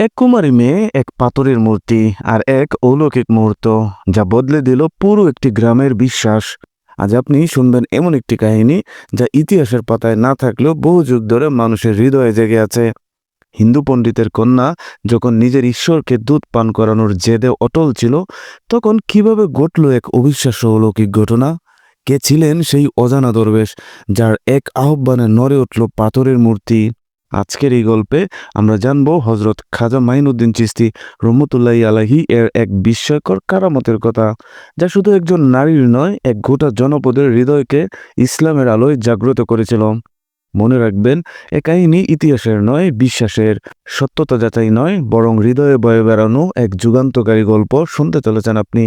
এক কুমারী মেয়ে, এক পাথরের মূর্তি আর এক অলৌকিক মুহূর্ত যা বদলে দিল পুরো একটি গ্রামের বিশ্বাস। আজ আপনি শুনবেন এমন একটি কাহিনী যা ইতিহাসের পাতায় না থাকলেও বহু যুগ ধরে মানুষের হৃদয়ে জেগে আছে। হিন্দু পণ্ডিতের কন্যা যখন নিজের ঈশ্বরকে দুধ পান করানোর জেদে অটল ছিল, তখন কীভাবে ঘটল এক অবিশ্বাস্য অলৌকিক ঘটনা? কে ছিলেন সেই অজানা দরবেশ যার এক আহ্বানে নড়ে উঠল পাথরের মূর্তি? আজকের এই গল্পে আমরা জানব হজরত খাজা মাইনুদ্দিন চিস্তি রহমতুল্লাহ আলাহি এর এক বিস্ময়কর কারামতের কথা, যা শুধু একজন নারীর নয়, এক গোটা জনপদের হৃদয়কে ইসলামের আলোয় জাগ্রত করেছিল। মনে রাখবেন, এ কাহিনী ইতিহাসের নয়, বিশ্বাসের। সত্যতা যাচাই নয়, বরং হৃদয়ে বয়ে বেড়ানো এক যুগান্তকারী গল্প। শুনতে চলেছেন আপনি।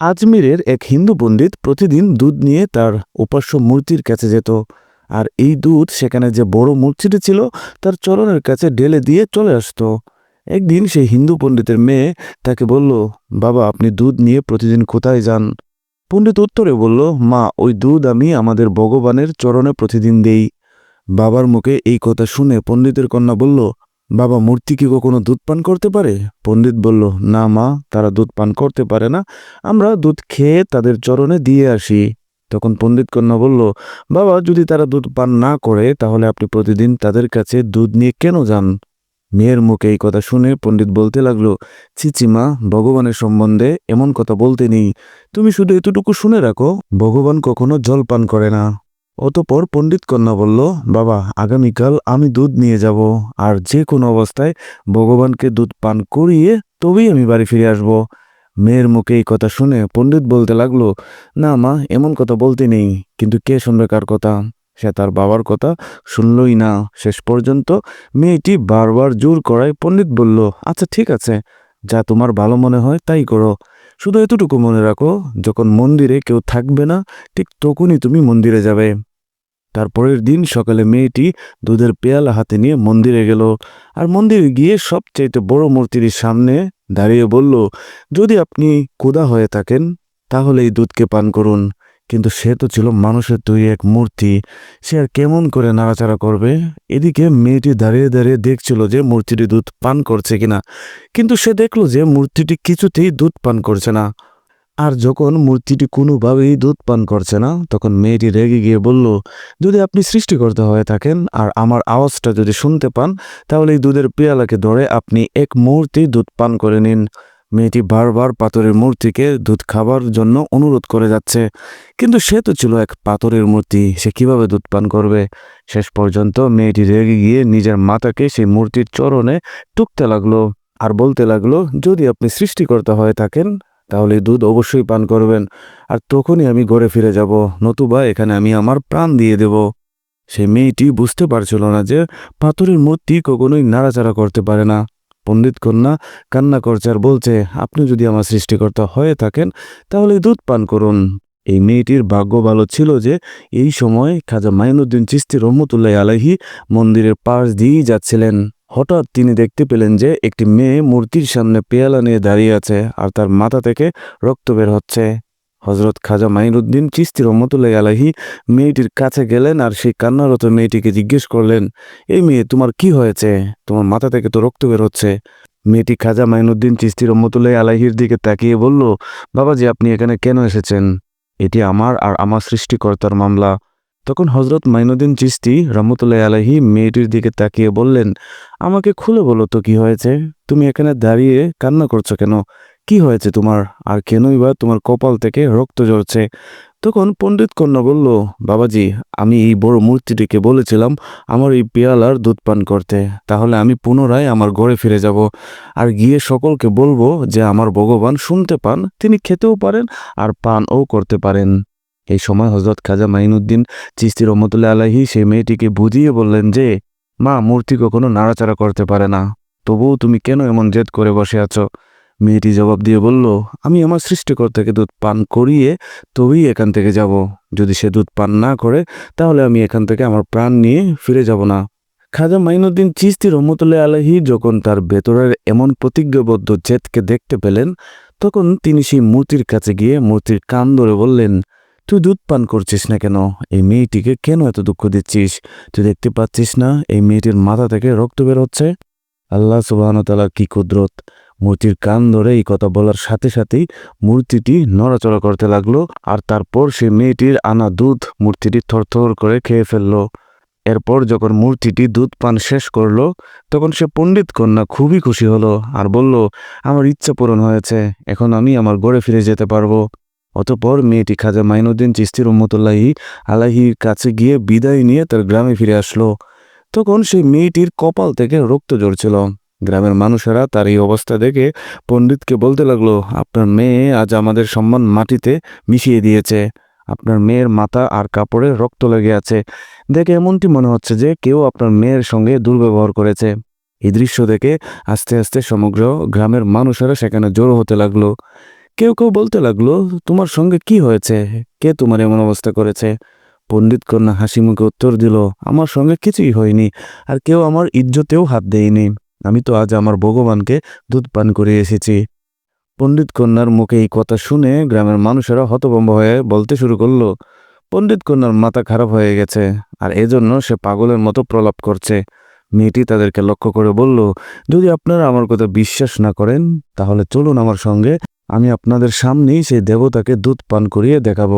আজমিরের এক হিন্দু পণ্ডিত প্রতিদিন দুধ নিয়ে তার উপাস্য মূর্তির কাছে যেত, আর এই দুধ সেখানে যে বড় মূর্তিটি ছিল, তার চরণের কাছে ঢেলে দিয়ে চলে আসতো। একদিন সেই হিন্দু পণ্ডিতের মেয়ে তাকে বলল, বাবা, আপনি দুধ নিয়ে প্রতিদিন কোথায় যান? পণ্ডিত উত্তরে বলল, মা, ওই দুধ আমি আমাদের ভগবানের চরণে প্রতিদিন দেই। বাবার মুখে এই কথা শুনে পণ্ডিতের কন্যা বলল বাবা মূর্তি কি কখনো দুধ পান করতে পারে? পণ্ডিত বলল, না মা, তারা দুধ পান করতে পারে না। আমরা দুধ খেয়ে তাদের চরণে দিয়ে আসি। তখন পণ্ডিত কন্যা বলল, বাবা, যদি তারা দুধ পান না করে, তাহলে আপনি প্রতিদিন তাদের কাছে দুধ নিয়ে কেন যান? মেয়ের মুখে এই কথা শুনে পণ্ডিত বলতে লাগল চিচিমা ভগবানের সম্বন্ধে এমন কথা বলতে নেই। তুমি শুধু এতটুকু শুনে রাখো, ভগবান কখনো জল পান করে না। অতপর পণ্ডিত কন্যা বলল, বাবা, আগামীকাল আমি দুধ নিয়ে যাব, আর যে কোনো অবস্থায় ভগবানকে দুধ পান করিয়ে তবেই আমি বাড়ি ফিরে আসব। মেয়ের মুখে এই কথা শুনে পণ্ডিত বলতে লাগল, না মা, এমন কথা বলতে নেই, কিন্তু কে শুনবে কার কথা? সে তার বাবার কথা শুনলই না। শেষ পর্যন্ত মেয়েটি বারবার জোর করায় পণ্ডিত বলল আচ্ছা ঠিক আছে, যা তোমার ভালো মনে হয় তাই করো। শুধু এতটুকু মনে রাখো, যখন মন্দিরে কেউ থাকবে না, ঠিক তখনই তুমি মন্দিরে যাবে। তারপরের দিন সকালে মেয়েটি দুধের পেয়ালা হাতে নিয়ে মন্দিরে গেল। আর মন্দিরে গিয়ে সবচাইতে বড় মূর্তির সামনে দাঁড়িয়ে বলল, যদি আপনি কোদা হয়ে থাকেন তাহলে এই দুধকে পান করুন। কিন্তু সে তো ছিল মানুষের তৈরি এক মূর্তি। সে আর কেমন করে নাড়াচাড়া করবে? এদিকে মেয়েটি দাঁড়িয়ে দাঁড়িয়ে দেখছিল যে মূর্তিটি দুধ পান করছে কিনা। কিন্তু সে দেখল যে মূর্তিটি কিছুতেই দুধ পান করছে না। আর যখন মূর্তিটি কোনোভাবেই দুধ পান করছে না, তখন মেয়েটি রেগে গিয়ে বলল, যদি আপনি সৃষ্টিকর্তা হয়ে থাকেন আর আমার আওয়াজটা যদি শুনতে পান, তাহলে এই দুধের পেয়ালাকে ধরে আপনি এক মুহূর্তেই দুধ পান করে নিন। মেয়েটি বারবার পাথরের মূর্তিকে দুধ খাবার জন্য অনুরোধ করে যাচ্ছে। কিন্তু সে তো ছিল এক পাথরের মূর্তি, সে কীভাবে দুধ পান করবে? শেষ পর্যন্ত মেয়েটি রেগে গিয়ে নিজের মাতাকে সেই মূর্তির চরণে টুকতে লাগল আর বলতে লাগল, যদি আপনি সৃষ্টিকর্তা হয়ে থাকেন তাহলে দুধ অবশ্যই পান করবেন। আর তখনই আমি ঘরে ফিরে যাব, নতুবা এখানে আমি আমার প্রাণ দিয়ে দেব। সে মেয়েটি বুঝতে পারছিল না যে পাথরের মূর্তি কখনোই নাড়াচাড়া করতে পারে না। পণ্ডিত কন্যা কান্না করছে আর বলছে, আপনি যদি আমার সৃষ্টিকর্তা হয়ে থাকেন, তাহলে দুধ পান করুন। এই মেয়েটির ভাগ্য ভালো ছিল যে এই সময় খাজা মাইনুদ্দিন চিস্তি রহমতুল্লাহ আলাহি মন্দিরের পাশ দিয়েই যাচ্ছিলেন। হঠাৎ তিনি দেখতে পেলেন যে একটি মেয়ে মূর্তির সামনে পেয়ালা নিয়ে দাঁড়িয়ে আছে আর তার মাথা থেকে রক্ত বের হচ্ছে। হজরত খাজা মাইনুদ্দিন চিস্তি রহমতুল্লাহ আলাহি মেয়েটির কাছে গেলেন আর সেই কান্নারত মেয়েটিকে জিজ্ঞেস করলেন, এই মেয়ে, তোমার কি হয়েছে? তোমার মাথা থেকে তো রক্ত বের হচ্ছে। মেয়েটি খাজা মাইনুদ্দিন চিস্তি রহমতুল্লাহ আলাহির দিকে তাকিয়ে বলল, বাবাজি, আপনি এখানে কেন এসেছেন? এটি আমার আর আমার সৃষ্টিকর্তার মামলা। তখন হজরত মাইনুদ্দিন চিস্তি রহমতুল্লাহ আলাহি মেয়েটির দিকে তাকিয়ে বললেন, আমাকে খুলে বলো তো কি হয়েছে? তুমি এখানে দাঁড়িয়ে কান্না করছ কেন? কি হয়েছে তোমার? আর কেনই বা তোমার কপাল থেকে রক্ত ঝরছে? তখন পণ্ডিত কন্যা বলল, বাবাজি, আমি এই বড় মূর্তিটিকে বলেছিলাম আমার এই পেয়ালার দুধ পান করতে। তাহলে আমি পুনরায় আমার ঘরে ফিরে যাব। আর গিয়ে সকলকে বলব যে আমার ভগবান শুনতে পান, তিনি খেতেও পারেন আর পানও করতে পারেন। এই সময় হজরত খাজা মাইনুদ্দিন চিস্তি রহমতুল্লাহ আলাহি সেই মেয়েটিকে বুঝিয়ে বললেন যে, মা, মূর্তি কখনো নাড়াচাড়া করতে পারে না। তবুও তুমি কেন এমন জেদ করে বসে আছো? মেয়েটি জবাব দিয়ে বলল, আমি আমার সৃষ্টিকর্তাকে দুধ পান করিয়ে তবেই এখান থেকে যাব। যদি সে দুধ পান না করে, তাহলে আমি এখান থেকে আমার প্রাণ নিয়ে ফিরে যাব না। খাজা মাইনুদ্দিন চিস্তি রহমতুল্লাহ আলহী যখন তার ভেতরের এমন প্রতিজ্ঞাবদ্ধ জেদকে দেখতে পেলেন, তখন তিনি সেই মূর্তির কাছে গিয়ে মূর্তির কান ধরে বললেন তুই দুধ পান করছিস না কেন? এই মেয়েটিকে কেন এত দুঃখ দিচ্ছিস? তুই দেখতে পাচ্ছিস না, এই মেয়েটির মাথা থেকে রক্ত বের হচ্ছে? আল্লাহ সুবাহতালার কি কুদরত। মূর্তির কান ধরে এই কথা বলার সাথে সাথেই মূর্তিটি নড়াচড়া করতে লাগল আর তারপর সে মেয়েটির আনা দুধ মূর্তিটি থরথর করে খেয়ে ফেলল। এরপর যখন মূর্তিটি দুধ পান শেষ করল, তখন সে পণ্ডিত কন্যা খুবই খুশি হলো আর বলল, আমার ইচ্ছা পূরণ হয়েছে, এখন আমি আমার ঘরে ফিরে যেতে পারব। অতপর মেয়েটি খাজা মাইনুদ্দিন চিস্তির উম্মতুল্লাহি আলাহির কাছে গিয়ে বিদায় নিয়ে তার গ্রামে ফিরে আসলো। তখন সেই মেয়েটির কপাল থেকে রক্ত ঝরছিল। গ্রামের মানুষেরা তার এই অবস্থা দেখে পণ্ডিতকে বলতে লাগল, আপনার মেয়ে আজ আমাদের সম্মান মাটিতে মিশিয়ে দিয়েছে। আপনার মেয়ের মাথা আর কাপড়ে রক্ত লেগে আছে। দেখে এমনটি মনে হচ্ছে যে কেউ আপনার মেয়ের সঙ্গে দুর্ব্যবহার করেছে। এই দৃশ্য দেখে আস্তে আস্তে সমগ্র গ্রামের মানুষেরা সেখানে জড়ো হতে লাগল। কেউ কেউ বলতে লাগল, তোমার সঙ্গে কি হয়েছে? কে তোমার এমন অবস্থা করেছে? পণ্ডিত কন্যা হাসি মুখে উত্তর দিল, আমার সঙ্গে কিছুই হয়নি, আর কেউ আমার ইজ্জতেও হাত দেয়নি। আমি তো আজ আমার ভগবানকে দুধ পান করে এসেছি। পণ্ডিত কন্যার মুখে এই কথা শুনে গ্রামের মানুষেরা হতভম্ব হয়ে বলতে শুরু করল, পণ্ডিত কন্যার মাথা খারাপ হয়ে গেছে, আর এজন্য সে পাগলের মতো প্রলাপ করছে। মেয়েটি তাদেরকে লক্ষ্য করে বলল, যদি আপনারা আমার কথা বিশ্বাস না করেন, তাহলে চলুন আমার সঙ্গে আমি আপনাদের সামনেই সেই দেবতাকে দুধ পান করিয়ে দেখাব।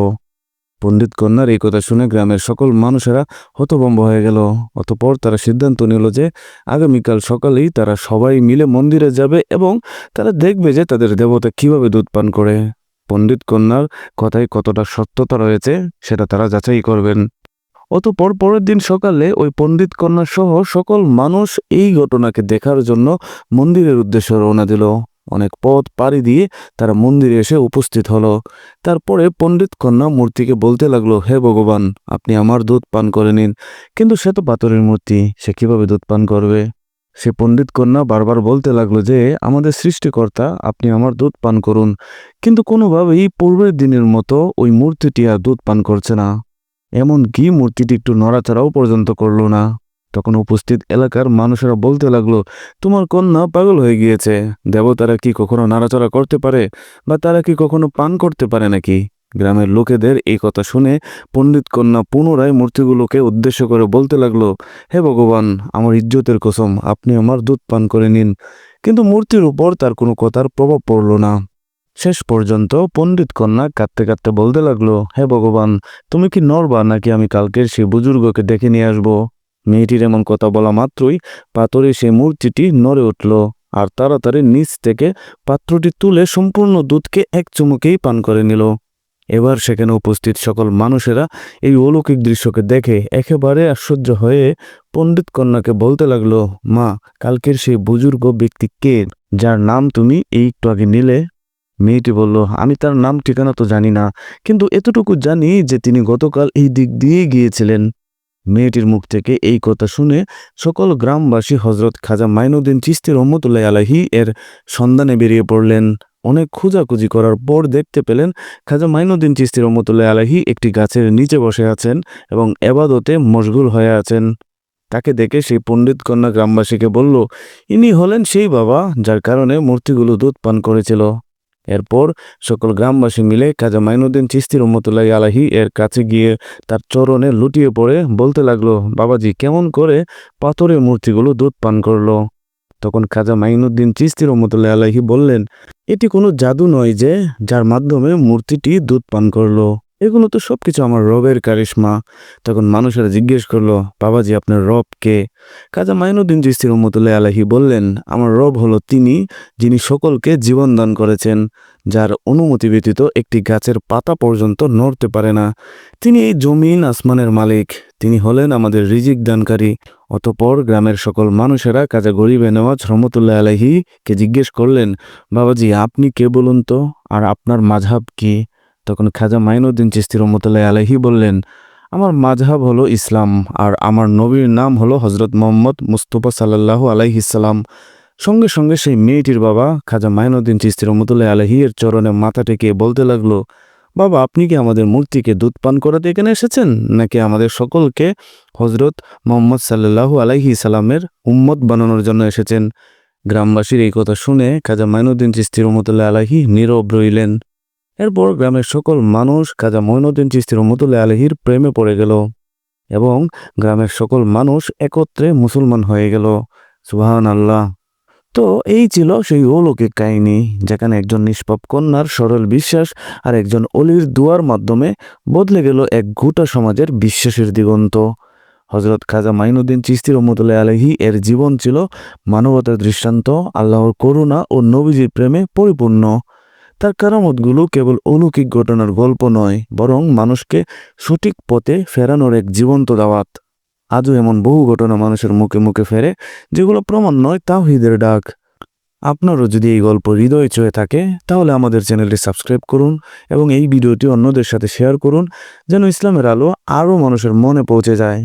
পণ্ডিত কন্যার এই কথা শুনে গ্রামের সকল মানুষেরা হতভম্ব হয়ে গেল। অতপর তারা সিদ্ধান্ত নিল যে আগামীকাল সকালেই তারা সবাই মিলে মন্দিরে যাবে এবং তারা দেখবে যে তাদের দেবতা কীভাবে দুধ পান করে। পণ্ডিত কন্যার কথায় কতটা সত্যতা রয়েছে, সেটা তারা যাচাই করবেন। অতপর পরের দিন সকালে ওই পণ্ডিত কন্যা সহ সকল মানুষ এই ঘটনাকে দেখার জন্য মন্দিরের উদ্দেশ্যে রওনা দিল। অনেক পথ পাড়ি দিয়ে তারা মন্দিরে এসে উপস্থিত হলো। তারপরে পণ্ডিত কন্যা মূর্তিকে বলতে লাগল, হে ভগবান, আপনি আমার দুধ পান করে নিন। কিন্তু সে তো পাথরের মূর্তি, সে কীভাবে দুধ পান করবে? সে পণ্ডিত কন্যা বারবার বলতে লাগল যে, আমাদের সৃষ্টিকর্তা, আপনি আমার দুধ পান করুন। কিন্তু কোনোভাবেই পূর্বের দিনের মতো ওই মূর্তিটি আর দুধ পান করছে না। এমন এমনকি মূর্তিটি একটু নড়াচড়াও পর্যন্ত করল না। তখন উপস্থিত এলাকার মানুষেরা বলতে লাগল, তোমার কন্যা পাগল হয়ে গিয়েছে। দেবতারা কি কখনো নাড়াচড়া করতে পারে? বা তারা কি কখনো পান করতে পারে নাকি? গ্রামের লোকেদের এই কথা শুনে পণ্ডিত কন্যা পুনরায় মূর্তিগুলোকে উদ্দেশ্য করে বলতে লাগল, হে ভগবান, আমার ইজ্জতের কসম, আপনি আমার দুধ পান করে নিন। কিন্তু মূর্তির উপর তার কোনো কথার প্রভাব পড়ল না। শেষ পর্যন্ত পণ্ডিত কন্যা কাঁদতে কাঁদতে বলতে লাগল, হে ভগবান, তুমি কি নড়বা নাকি আমি কালকের সেই বুজুর্গকে ডেকে নিয়ে আসব? মেয়েটির এমন কথা বলা মাত্রই পাথরে সেই মূর্তিটি নড়ে উঠল আর তাড়াতাড়ি নিচ থেকে পাত্রটি তুলে সম্পূর্ণ দুধকে এক চুমুকেই পান করে নিল। এবার সেখানে উপস্থিত সকল মানুষেরা এই অলৌকিক দৃশ্যকে দেখে একেবারে আশ্চর্য হয়ে পণ্ডিত কন্যাকে বলতে লাগল, মা, কালকের সেই বুজুর্গ ব্যক্তি কে? যার নাম তুমি এই একটু আগে নিলে? মেয়েটি বলল, আমি তার নাম ঠিকানা তো জানি না, কিন্তু এতটুকু জানি যে তিনি গতকাল এই দিক দিয়ে গিয়েছিলেন। মেয়েটির মুখ থেকে এই কথা শুনে সকল গ্রামবাসী হজরত খাজা মাইনুদ্দিন চিস্তি রহমতুল্লাহ আলাহি এর সন্ধানে বেরিয়ে পড়লেন। অনেক খোঁজাখুঁজি করার পর দেখতে পেলেন খাজা মাইনুদ্দিন চিস্তি রহমতুল্লাহ আলাহি একটি গাছের নিচে বসে আছেন এবং এবাদতে মশগুল হয়ে আছেন। তাকে দেখে সেই পণ্ডিত কন্যা গ্রামবাসীকে বলল, ইনি হলেন সেই বাবা যার কারণে মূর্তিগুলো দুধ পান করেছিল। এরপর সকল গ্রামবাসী মিলে কাজা মাইনুদ্দিন চিস্তি রহমতুল্লাহ আলাহি এর কাছে গিয়ে তার চরণে লুটিয়ে পড়ে বলতে লাগল, বাবাজি, কেমন করে পাথরের মূর্তিগুলো দুধ পান করল? তখন খাজা মাইনুদ্দিন চিস্তি রহমতুল্লাহ আলাহি বললেন, এটি কোনো জাদু নয় যে, যার মাধ্যমে মূর্তিটি দুধ পান করল। এগুলো তো সব কিছু আমার রবের কারিশমা। তখন মানুষেরা জিজ্ঞেস করল, বাবাজি, আপনার রব কে? কাজা মাইনুদ্দিন চিস্তি রহমতুল্লাহ আলাহি বললেন, আমার রব হলো তিনি যিনি সকলকে জীবন দান করেছেন, যার অনুমতি ব্যতীত একটি গাছের পাতা পর্যন্ত নড়তে পারে না। তিনি এই জমিন আসমানের মালিক। তিনি হলেন আমাদের রিজিক দানকারী। অতপর গ্রামের সকল মানুষেরা কাজা গরিবে নেওয়াজ রহমতুল্লাহ আলহি কে জিজ্ঞেস করলেন, বাবাজি, আপনি কে বলুন তো? আর আপনার মাঝাব কি? তখন খাজা মাইনুদ্দিন চিস্তি রহমতুল্লাহ আলহি বললেন, আমার মাঝহাব হলো ইসলাম, আর আমার নবীর নাম হলো হজরত মোহাম্মদ মুস্তফা সাল্লাহ আলাইহিসাল্লাম সঙ্গে সঙ্গে সেই মেয়েটির বাবা খাজা মাইনুদ্দিন চিস্তি রহমতুল্লাহ আলহি এর চরণে মাথা টেকে বলতে লাগল, বাবা, আপনি কি আমাদের মূর্তিকে দুধ পান করাতে এখানে এসেছেন, নাকি আমাদের সকলকে হজরত মোহাম্মদ সাল্লাল্লাহু আলাইহি সালামের উম্মত বানানোর জন্য এসেছেন? গ্রামবাসীর এই কথা শুনে খাজা মাইনুদ্দিন চিস্তি রহমতুল্লাহ আলাহি নীরব রইলেন। এরপর গ্রামের সকল মানুষ খাজা মঈনুদ্দিন চিস্তি রহমতুল্লাহ আলহির প্রেমে পড়ে গেল এবং গ্রামের সকল মানুষ একত্রে মুসলমান হয়ে গেল। সুহান আল্লাহ তো এই ছিল সেই অলৌকিক কাহিনী, যেখানে একজন নিষ্পাপ কন্যার সরল বিশ্বাস আর একজন অলির দুয়ার মাধ্যমে বদলে গেল এক গোটা সমাজের বিশ্বাসের দিগন্ত। হজরত খাজা মাইনুদ্দিন চিস্তি রহমতুল্লাহ আলহি এর জীবন ছিল মানবতার দৃষ্টান্ত, আল্লাহর করুণা ও নবীজির প্রেমে পরিপূর্ণ। তার কারামতগুলো কেবল অলৌকিক ঘটনার গল্প নয়, বরং মানুষকে সঠিক পথে ফেরানোর এক জীবন্ত দাওয়াত। আজও এমন বহু ঘটনা মানুষের মুখে মুখে ফেরে, যেগুলো প্রমাণ নয়, তাও তাওহিদের ডাক। আপনারও যদি এই গল্প হৃদয়ে ছুঁয়ে থাকে, তাহলে আমাদের চ্যানেলটি সাবস্ক্রাইব করুন এবং এই ভিডিওটি অন্যদের সাথে শেয়ার করুন, যেন ইসলামের আলো আরও মানুষের মনে পৌঁছে যায়।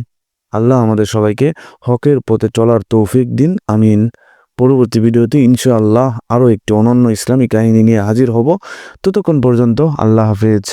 আল্লাহ আমাদের সবাইকে হকের পথে চলার তৌফিক দিন, আমিন। পরবর্তী ভিডিওতে ইনশাআল্লাহ আরও একটি অনন্য ইসলামী কাহিনী নিয়ে হাজির হব। ততক্ষণ পর্যন্ত আল্লাহ হাফেজ।